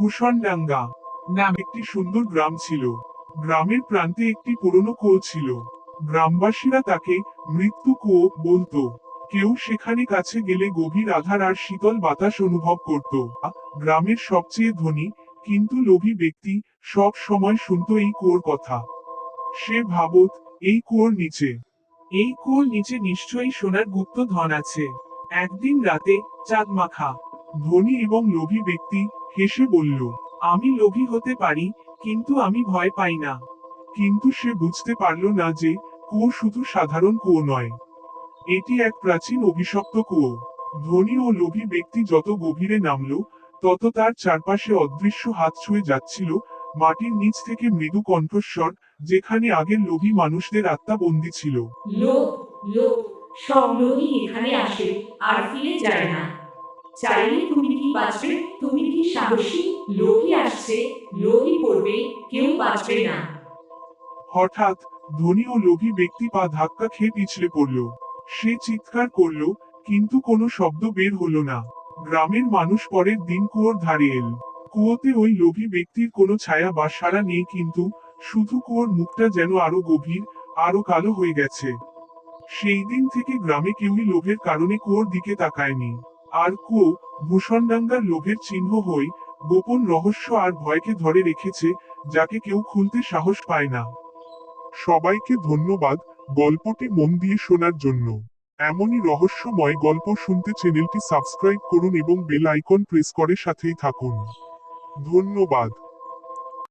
ভূষণডাঙ্গা নাম একটি সুন্দর গ্রাম ছিল। গ্রামের প্রান্তে একটি পুরনো কুয়ো ছিল। গ্রামবাসীরা তাকে মৃত্যু কুয়ো বলতো। কেউ সেখানে কাছে গেলে গভীর আধার আর শীতল বাতাস অনুভব করত। গ্রামের সবচেয়ে ধনী, কিন্তু লোভী ব্যক্তি সব সময় শুনতো এই কুয়োর কথা। সে ভাবত, এই কুয়োর নিচে। এই কুয়োর নিচে নিশ্চয়ই সোনার গুপ্ত ধন আছে। একদিন রাতে চাঁদ মাখা। ধনী এবং লোভী ব্যক্তি হেসে বলল, আমি লোভী হতে পারি, কিন্তু আমি ভয় পাই না। কিন্তু সে বুঝতে পারল না যে, কুয়ো শুধু সাধারণ কুয়ো নয়। এটি এক প্রাচীন অভিশপ্ত কুয়ো। ধনী ও লোভী ব্যক্তি যত গভীরে নামলো, তত তার চারপাশে অদৃশ্য হাত ছুঁয়ে যাচ্ছিল, মাটির নিচ থেকে মৃদু কণ্ঠস্বর, যেখানে আগের লোভী মানুষদের আত্মা বন্দী ছিল। লোক লোক, সব লোকই এখানে আসে, আর ফিরে যায় না। চাইলে তুমি কি বাঁচবে? তুমি কি সাহসী? লোকই আসছে লোকই পড়বে, কেউ বাঁচবে না। হঠাৎ ধনী ও লোভী ব্যক্তি পা ধাক্কা খেয়ে পিছলে পড়ল। সে চিৎকার করল, কিন্তু কোনো শব্দ বের হলো না। গ্রামের মানুষ পরের দিন কুয়োর ধারে এল। কুয়োতে ওই লোভী ব্যক্তির কোনো ছায়া বা সারা নেই, কিন্তু শুধু কুয়োর মুখটা যেন আরও গভীর, আরও কালো হয়ে গেছে। সেই দিন থেকে গ্রামে কেউই লোভের কারণে কুয়োর দিকে তাকায়নি। আর কো ভূষণডাঙ্গার লোভের চিহ্ন হই গোপন রহস্য আর ভয়কে ধরে রেখেছে, যাকে কেউ খুলতে সাহস পায় না। সবাইকে ধন্যবাদ গল্পটি মন দিয়ে শোনার জন্য। এমনই রহস্যময় গল্প শুনতে চ্যানেলটি সাবস্ক্রাইব করুন এবং বেল আইকন প্রেস করে সাথেই থাকুন। ধন্যবাদ।